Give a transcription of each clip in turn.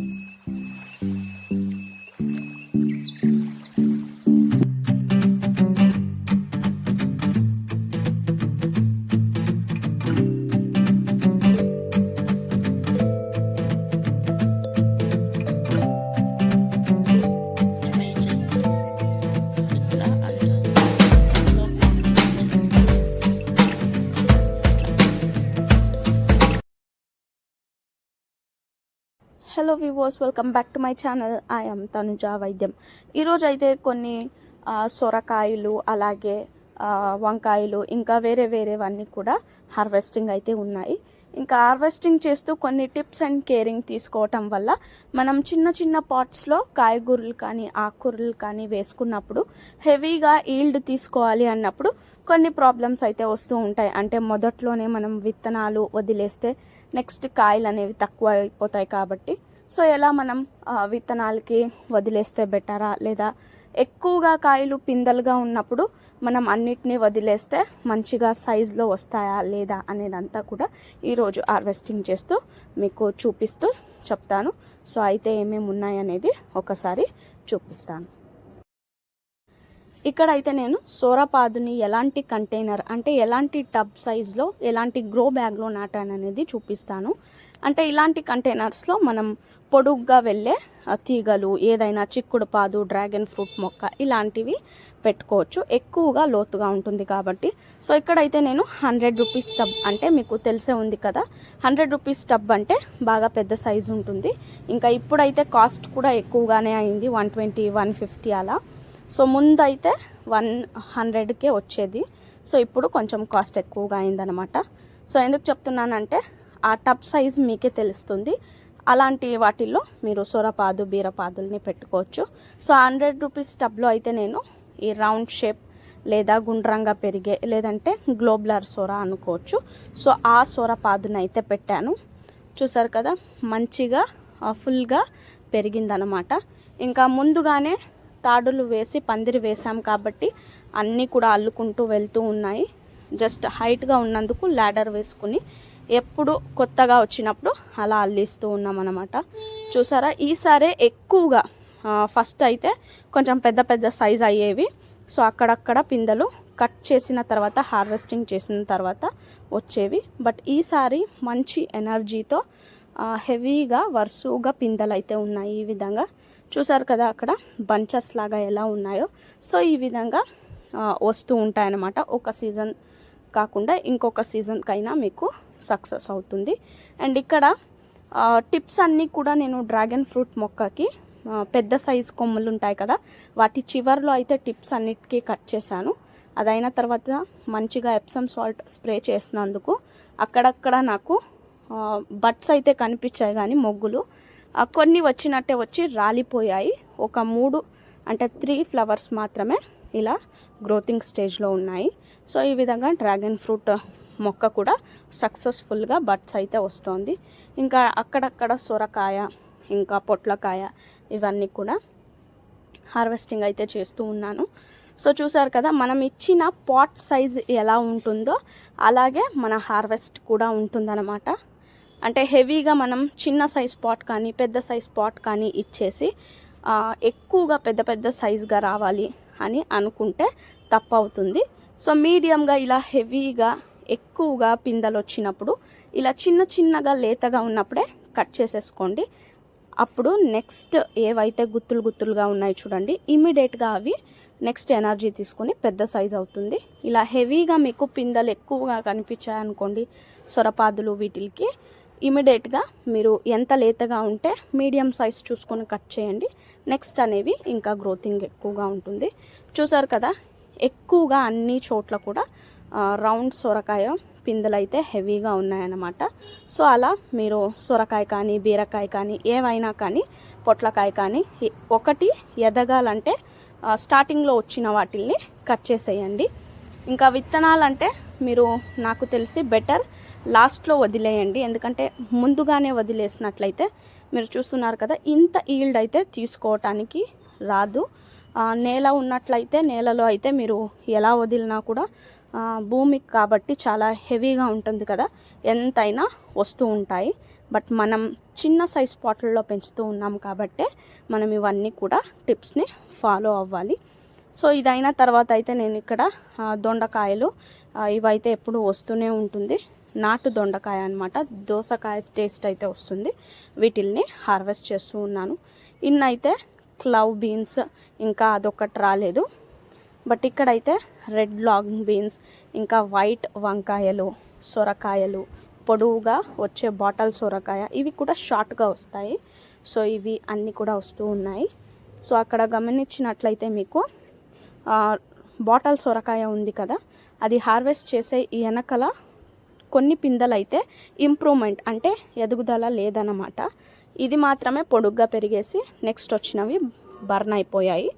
Mm-hmm. Hello viewers welcome back to my channel. I'm Tanuja Vaidyam. ఈరోజు అయితే కొన్ని సొరకాయలు అలాగే వంకాయలు ఇంకా వేరే వేరేవన్నీ కూడా హార్వెస్టింగ్ అయితే ఉన్నాయి. ఇంకా హార్వెస్టింగ్ చేస్తూ కొన్ని టిప్స్ అండ్ కేరింగ్ తీసుకోవటం వల్ల మనం చిన్న చిన్న పాట్స్లో కాయగూరలు కానీ ఆకుకూరలు కానీ వేసుకున్నప్పుడు హెవీగా ఈల్డ్ తీసుకోవాలి అన్నప్పుడు కొన్ని ప్రాబ్లమ్స్ అయితే వస్తూ ఉంటాయి. అంటే మొదట్లోనే మనం విత్తనాలు వదిలేస్తే నెక్స్ట్ కాయలు అనేవి తక్కువ అయిపోతాయి కాబట్టి సో ఎలా మనం విత్తనాలకి వదిలేస్తే బెటరా? లేదా ఎక్కువగా కాయలు పిందలుగా ఉన్నప్పుడు మనం అన్నిటినీ వదిలేస్తే మంచిగా సైజులో వస్తాయా లేదా అనేదంతా కూడా ఈరోజు హార్వెస్టింగ్ చేస్తూ మీకు చూపిస్తూ చెప్తాను. సో అయితే ఏమేమి ఉన్నాయనేది ఒకసారి చూపిస్తాను. ఇక్కడ అయితే నేను సోరపాదుని ఎలాంటి కంటైనర్ అంటే ఎలాంటి టబ్ సైజులో ఎలాంటి గ్రో బ్యాగ్లో నాటాను అనేది చూపిస్తాను. అంటే ఇలాంటి కంటైనర్స్లో మనం పొడుగ్గా వెళ్ళే తీగలు ఏదైనా చిక్కుడు పాదు డ్రాగన్ ఫ్రూట్ మొక్క ఇలాంటివి పెట్టుకోవచ్చు. ఎక్కువగా లోతుగా ఉంటుంది కాబట్టి. సో ఇక్కడైతే నేను హండ్రెడ్ రూపీస్ టబ్ అంటే మీకు తెలిసే ఉంది కదా. హండ్రెడ్ రూపీస్ టబ్ అంటే బాగా పెద్ద సైజు ఉంటుంది. ఇంకా ఇప్పుడైతే కాస్ట్ కూడా ఎక్కువగానే అయింది వన్ ట్వంటీ వన్ ఫిఫ్టీ అలా. సో ముందైతే వన్ హండ్రెడ్కే వచ్చేది. సో ఇప్పుడు కొంచెం కాస్ట్ ఎక్కువగా అయిందనమాట. సో ఎందుకు చెప్తున్నానంటే ఆ టబ్ సైజ్ మీకే తెలుస్తుంది. అలాంటి వాటిల్లో మీరు సొరపాదు బీరపాదుల్ని పెట్టుకోవచ్చు. సో హండ్రెడ్ రూపీస్ టబ్లో అయితే నేను ఈ రౌండ్ షేప్ లేదా గుండ్రంగా పెరిగే లేదంటే గ్లోబ్లర్ సొర అనుకోవచ్చు. సో ఆ సొరపాదుని అయితే పెట్టాను. చూసారు కదా మంచిగా ఫుల్గా పెరిగిందనమాట. ఇంకా ముందుగానే తాడులు వేసి పందిరి వేసాం కాబట్టి అన్నీ కూడా అల్లుకుంటూ వెళ్తూ ఉన్నాయి. జస్ట్ హైట్గా ఉన్నందుకు ల్యాడర్ వేసుకుని ఎప్పుడు కొత్తగా వచ్చినప్పుడు అలా అల్లిస్తూ ఉన్నాం అనమాట చూసారా ఈసారే ఎక్కువగా ఫస్ట్ అయితే కొంచెం పెద్ద పెద్ద సైజ్ అయ్యేవి. సో అక్కడక్కడ పిందెలు కట్ చేసిన తర్వాత హార్వెస్టింగ్ చేసిన తర్వాత వచ్చేవి. బట్ ఈసారి మంచి ఎనర్జీతో హెవీగా వరుసగా పిందెలు అయితే ఉన్నాయి ఈ విధంగా. చూసారు కదా అక్కడ? బంచెస్ లాగా ఎలా ఉన్నాయో. సో ఈ విధంగా వస్తూ ఉంటాయన్నమాట. ఒక సీజన్ కాకుండా ఇంకొక సీజన్కైనా మీకు సక్సెస్ అవుతుంది. అండ్ ఇక్కడ టిప్స్ అన్నీ కూడా నేను డ్రాగన్ ఫ్రూట్ మొక్కకి పెద్ద సైజ్ కొమ్మలు ఉంటాయి కదా వాటి చివర్లో అయితే టిప్స్ అన్నిటికీ కట్ చేశాను. అదైన తర్వాత మంచిగా ఎప్సమ్ సాల్ట్ స్ప్రే చేసినందుకు అక్కడక్కడ నాకు బట్స్ అయితే కనిపించాయి కానీ మొగ్గులు. కొన్ని వచ్చినట్టే వచ్చి రాలిపోయాయి. ఒక మూడు అంటే త్రీ ఫ్లవర్స్ మాత్రమే ఇలా గ్రోతింగ్ స్టేజ్లో ఉన్నాయి. సో ఈ విధంగా డ్రాగన్ ఫ్రూట్ మొక్క కూడా సక్సెస్ఫుల్గా బడ్స్ అయితే వస్తుంది. ఇంకా అక్కడక్కడ సొరకాయ ఇంకా పొట్లకాయ ఇవన్నీ కూడా హార్వెస్టింగ్ అయితే చేస్తూ ఉన్నాను. సో చూసారు కదా మనం ఇచ్చిన పాట్ సైజ్ ఎలా ఉంటుందో అలాగే మన హార్వెస్ట్ కూడా ఉంటుందన్నమాట. అంటే హెవీగా మనం చిన్న సైజ్ పాట్ కానీ పెద్ద సైజ్ పాట్ కానీ ఇచ్చేసి ఎక్కువగా పెద్ద పెద్ద సైజుగా రావాలి అని అనుకుంటే తప్పవుతుంది. సో మీడియంగా ఇలా హెవీగా ఎక్కువగా పిందెలు వచ్చినప్పుడు ఇలా చిన్న చిన్నగా లేతగా ఉన్నప్పుడే కట్ చేసేసుకోండి. అప్పుడు నెక్స్ట్ ఏవైతే గుత్తులు గుత్తులుగా ఉన్నాయి చూడండి ఇమీడియట్గా అవి నెక్స్ట్ ఎనర్జీ తీసుకొని పెద్ద సైజ్ అవుతుంది. ఇలా హెవీగా మీకు పిందెలు ఎక్కువగా కనిపించాయనుకోండి సొరపాదులు వీటికి ఇమీడియట్గా మీరు ఎంత లేతగా ఉంటే మీడియం సైజ్ చూసుకొని కట్ చేయండి. నెక్స్ట్ అనేవి ఇంకా గ్రోతింగ్ ఎక్కువగా ఉంటుంది. చూసారు కదా ఎక్కువగా అన్ని చోట్ల కూడా రౌండ్ సొరకాయ పిందెలు అయితే హెవీగా ఉన్నాయన్నమాట. సో అలా మీరు సొరకాయ కానీ బీరకాయ కానీ ఏవైనా కానీ పొట్లకాయ కానీ ఒకటి ఎదగాలంటే స్టార్టింగ్లో వచ్చిన వాటిల్ని కట్ చేసేయండి. ఇంకా విత్తనాలంటే మీరు నాకు తెలిసి బెటర్ లాస్ట్లో వదిలేయండి. ఎందుకంటే ముందుగానే వదిలేసినట్లయితే మీరు చూస్తున్నారు కదా ఇంత ఈల్డ్ అయితే తీసుకోవటానికి రాదు. నేల ఉన్నట్లయితే నేలలో అయితే మీరు ఎలా వదిలినా కూడా భూమికి కాబట్టి చాలా హెవీగా ఉంటుంది కదా. ఎంతైనా వస్తూ ఉంటాయి. బట్ మనం చిన్న సైజ్ పాట్లలో పెంచుతూ ఉన్నాం కాబట్టే మనం ఇవన్నీ కూడా టిప్స్ని ఫాలో అవ్వాలి. సో ఇదైన తర్వాత అయితే నేను ఇక్కడ దొండకాయలు ఇవైతే ఎప్పుడు వస్తూనే ఉంటుంది. నాటు దొండకాయ అనమాట దోసకాయ టేస్ట్ అయితే వస్తుంది. వీటిల్ని హార్వెస్ట్ చేస్తూ ఉన్నాను. ఇన్నైతే క్లవ్ బీన్స్ ఇంకా అదొకటి రాలేదు. బట్ ఇక్కడైతే రెడ్ లాంగ్ బీన్స్ ఇంకా వైట్ వంకాయలు సొరకాయలు పొడవుగా వచ్చే బాటల్ సొరకాయ ఇవి కూడా షార్ట్గా వస్తాయి. సో ఇవి అన్నీ కూడా వస్తూ ఉన్నాయి. సో అక్కడ గమనించినట్లయితే మీకు బాటల్ సొరకాయ ఉంది కదా అది హార్వెస్ట్ చేసే ఈ వెనకల కొన్ని పిందెలైతే ఇంప్రూవ్మెంట్ అంటే ఎదుగుదల లేదన్నమాట. ఇది మాత్రమే పొడుగ్గా పెరిగేసి నెక్స్ట్ వచ్చినవి బర్న్ అయిపోయాయి.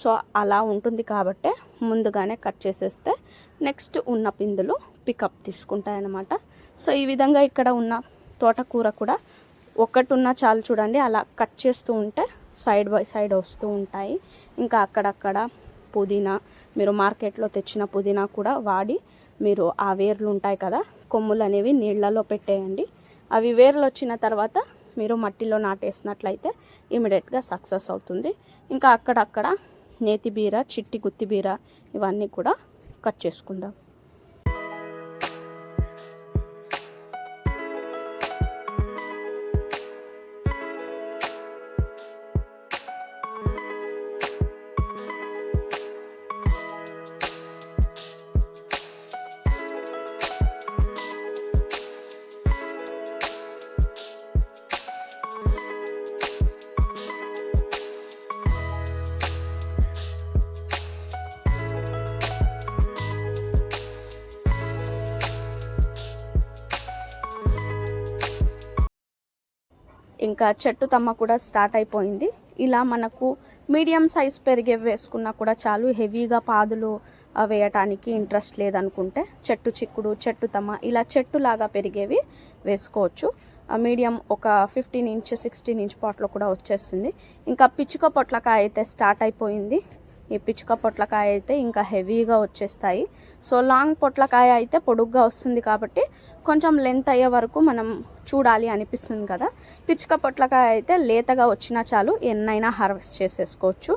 సో అలా ఉంటుంది కాబట్టే ముందుగానే కట్ చేసేస్తే నెక్స్ట్ ఉన్న పిందులు పికప్ తీసుకుంటాయన్నమాట. సో ఈ విధంగా ఇక్కడ ఉన్న తోటకూర కూడా ఒకటి ఉన్న చాలు చూడండి అలా కట్ చేస్తూ ఉంటే సైడ్ బై సైడ్ వస్తూ ఉంటాయి. ఇంకా అక్కడక్కడ పుదీనా మీరు మార్కెట్లో తెచ్చిన పుదీనా కూడా వాడి మీరు ఆ వేర్లు ఉంటాయి కదా కొమ్ములు అనేవి నీళ్ళలో పెట్టేయండి. అవి వేర్లు వచ్చిన తర్వాత మీరు మట్టిలో నాటేసినట్లయితే ఇమీడియట్గా సక్సెస్ అవుతుంది. ఇంకా అక్కడక్కడ నేతి బీర చిట్టి గుత్తి బీర ఇవన్నీ కూడా కట్ చేసుకుందాం. ఇంకా చెట్టు తమ్మ కూడా స్టార్ట్ అయిపోయింది. ఇలా మనకు మీడియం సైజ్ పెరిగే వేసుకున్నా కూడా చాలు హెవీగా పాదులు వేయటానికి ఇంట్రెస్ట్ లేదనుకుంటే చెట్టు చిక్కుడు చెట్టు తమ ఇలా చెట్టు లాగా పెరిగేవి వేసుకోవచ్చు. మీడియం ఒక ఫిఫ్టీన్ ఇంచ్ సిక్స్టీన్ ఇంచ్ పాట్లో కూడా వచ్చేస్తుంది. ఇంకా పిచ్చుక పొట్లకాయ అయితే స్టార్ట్ అయిపోయింది. ఈ పిచ్చుక పొట్లకాయ అయితే ఇంకా హెవీగా వచ్చేస్తాయి. సో లాంగ్ పొట్లకాయ అయితే పొడుగ్గా వస్తుంది కాబట్టి కొంచెం లెంత్ అయ్యే వరకు మనం చూడాలి అనిపిస్తుంది కదా. పిచ్చుక పొట్లకాయ అయితే లేతగా వచ్చినా చాలు ఎన్నైనా హార్వెస్ట్ చేసేసుకోవచ్చు.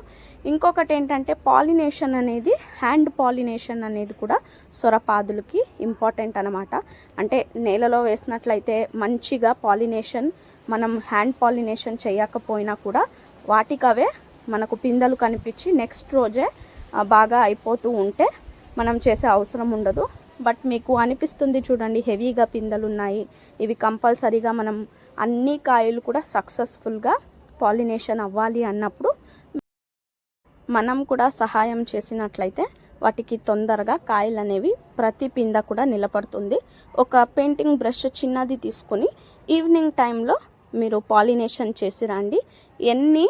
ఇంకొకటి ఏంటంటే పాలినేషన్ అనేది హ్యాండ్ పాలినేషన్ అనేది కూడా సొరపాదులకి ఇంపార్టెంట్ అనమాట అంటే నేలలో వేసినట్లయితే మంచిగా పాలినేషన్ మనం హ్యాండ్ పాలినేషన్ చేయకపోయినా కూడా వాటికవే మనకు పిందెలు కనిపించి నెక్స్ట్ రోజే బాగా అయిపోతూ ఉంటే మనం చేసే అవసరం ఉండదు. బట్ మీకు అనిపిస్తుంది చూడండి హెవీగా పిందెలు ఉన్నాయి. ఇవి కంపల్సరీగా మనం అన్ని కాయలు కూడా సక్సెస్ఫుల్గా పాలినేషన్ అవ్వాలి అన్నప్పుడు మనం కూడా సహాయం చేసినట్లయితే వాటికి తొందరగా కాయలు అనేవి ప్రతి పింద కూడా నిలబడుతుంది. ఒక పెయింటింగ్ బ్రష్ చిన్నది తీసుకొని ఈవినింగ్ టైంలో మీరు పాలినేషన్ చేసి రండి. ఎన్ని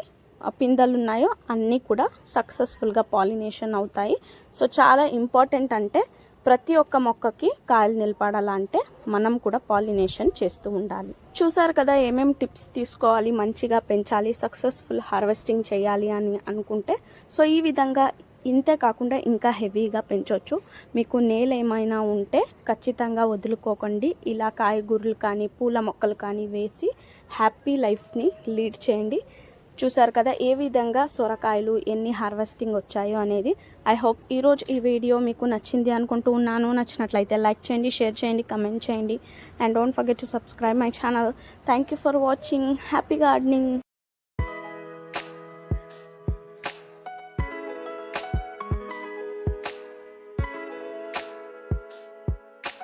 పిందెలు ఉన్నాయో అన్నీ కూడా సక్సెస్ఫుల్గా పాలినేషన్ అవుతాయి. సో చాలా ఇంపార్టెంట్ అంటే ప్రతి ఒక్క మొక్కకి కాయలు నిలబడాలంటే మనం కూడా పాలినేషన్ చేస్తూ ఉండాలి. చూసారు కదా ఏమేమి టిప్స్ తీసుకోవాలి మంచిగా పెంచాలి సక్సెస్ఫుల్ హార్వెస్టింగ్ చేయాలి అని అనుకుంటే సో ఈ విధంగా ఇంతే కాకుండా ఇంకా హెవీగా పెంచవచ్చు మీకు నేల ఏమైనా ఉంటే ఖచ్చితంగా వదులుకోకండి. ఇలా కాయగూరలు కానీ పూల మొక్కలు కానీ వేసి హ్యాపీ లైఫ్ని లీడ్ చేయండి. చూసారు కదా ఏ విధంగా సొరకాయలు ఎన్ని హార్వెస్టింగ్ వచ్చాయో అనేది. ఐ హోప్ ఈరోజు ఈ వీడియో మీకు నచ్చింది అనుకుంటూ ఉన్నాను. నచ్చినట్లయితే లైక్ చేయండి షేర్ చేయండి కమెంట్ చేయండి. And don't forget to subscribe my channel thank you for watching happy gardening